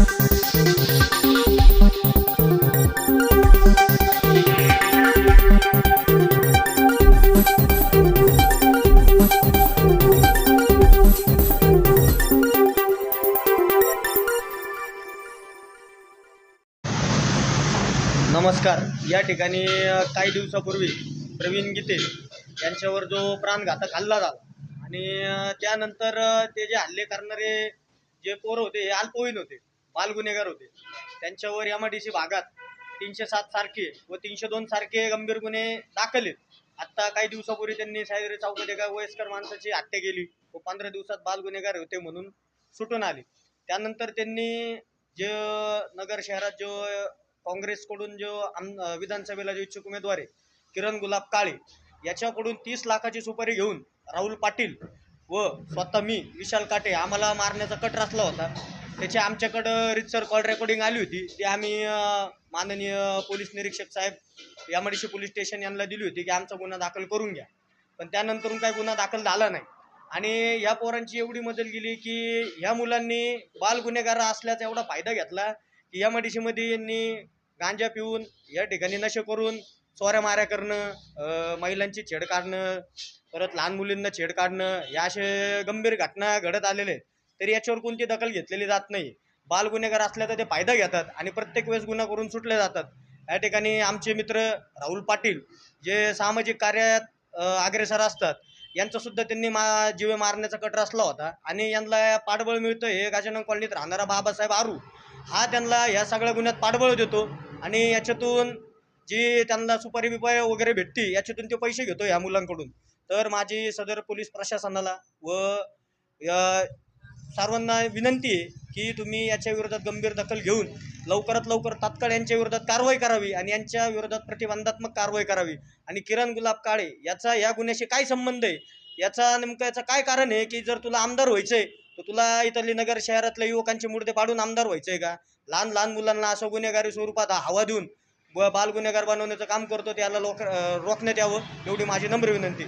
नमस्कार. या ठिकाणी काही दिवसापूर्वी प्रवीण गीते यांच्यावर जो प्राणघातक हल्ला झाला आणि त्यानंतर ते जे हल्ले करणारे जे पोर होते हे अल्पवयीन होते. बाल गुन्हेगार होते. त्यांच्यावर एम डी सी भागात तीनशे सात सारखे व तीनशे दोन सारखे गंभीर गुन्हे दाखल आहेत. आत्ता काही दिवसापूर्वी त्यांनी सायद्री चौकात एका वयस्कर माणसाची हत्या केली व पंधरा दिवसात बाल गुन्हेगार होते म्हणून सुटून आले. त्यानंतर त्यांनी जे नगर शहरात जो काँग्रेसकडून जो आम विधानसभेला जो इच्छुक उमेदवार आहे किरण गुलाब काळे याच्याकडून तीस लाखाची सुपारी घेऊन राहुल पाटील व स्वतः मी विशाल काटे आम्हाला मारण्याचा कट रचला होता. त्याची आमच्याकडं रितसर कॉल रेकॉर्डिंग आली होती. ती आम्ही माननीय पोलीस निरीक्षक साहेब यामडीशी पोलीस स्टेशन यांना दिली होती की आमचा गुन्हा दाखल करून घ्या. पण त्यानंतरून काही गुन्हा दाखल झाला नाही. आणि या पोरांची एवढी मदत गेली की ह्या मुलांनी बाल गुन्हेगार असल्याचा एवढा फायदा घेतला की या मडिशीमध्ये यांनी गांजा पिऊन या ठिकाणी नशे करून चोऱ्या माऱ्या करणं महिलांची छेड काढणं परत लहान मुलींना छेड काढणं या असे गंभीर घटना घडत आलेले आहेत. तर याच्यावर कोणती दखल घेतलेली जात नाही. बाल गुन्हेगार असल्या तर ते फायदा घेतात आणि प्रत्येक वेळेस गुन्हा करून सुटले जातात. या ठिकाणी आमचे मित्र राहुल पाटील जे सामाजिक कार्यात अग्रेसर असतात यांचंसुद्धा त्यांनी मा जीवे मारण्याचा कट रचला होता. आणि यांना पाठबळ मिळतं हे गजानन कॉलनीत राहणारा बाबासाहेब आरू हा त्यांना या सगळ्या गुन्ह्यात पाठबळ देतो. आणि याच्यातून जी त्यांना सुपारी बिपारी वगैरे भेटते याच्यातून ते पैसे घेतो ह्या मुलांकडून. तर माझी सदर पोलीस प्रशासनाला व सर्वांना विनंती आहे की तुम्ही याच्या विरोधात गंभीर दखल घेऊन लवकरात लवकर तात्काळ यांच्या विरोधात कारवाई करावी आणि यांच्या विरोधात प्रतिबंधात्मक कारवाई करावी. आणि किरण गुलाब काळे याचा या गुन्ह्याशी काय संबंध आहे? याचा नेमकं याचं काय कारण आहे की जर तुला आमदार व्हायचं आहे तर तुला इथली नगर शहरातल्या युवकांचे मुर्दे पाडून आमदार व्हायचं आहे का? लहान लहान मुलांना असं गुन्हेगारी स्वरूपात हवा देऊन व बाल गुन्हेगार बनवण्याचं काम करतो त्याला लोक रोखण्यात यावं एवढी माझी नम्र विनंती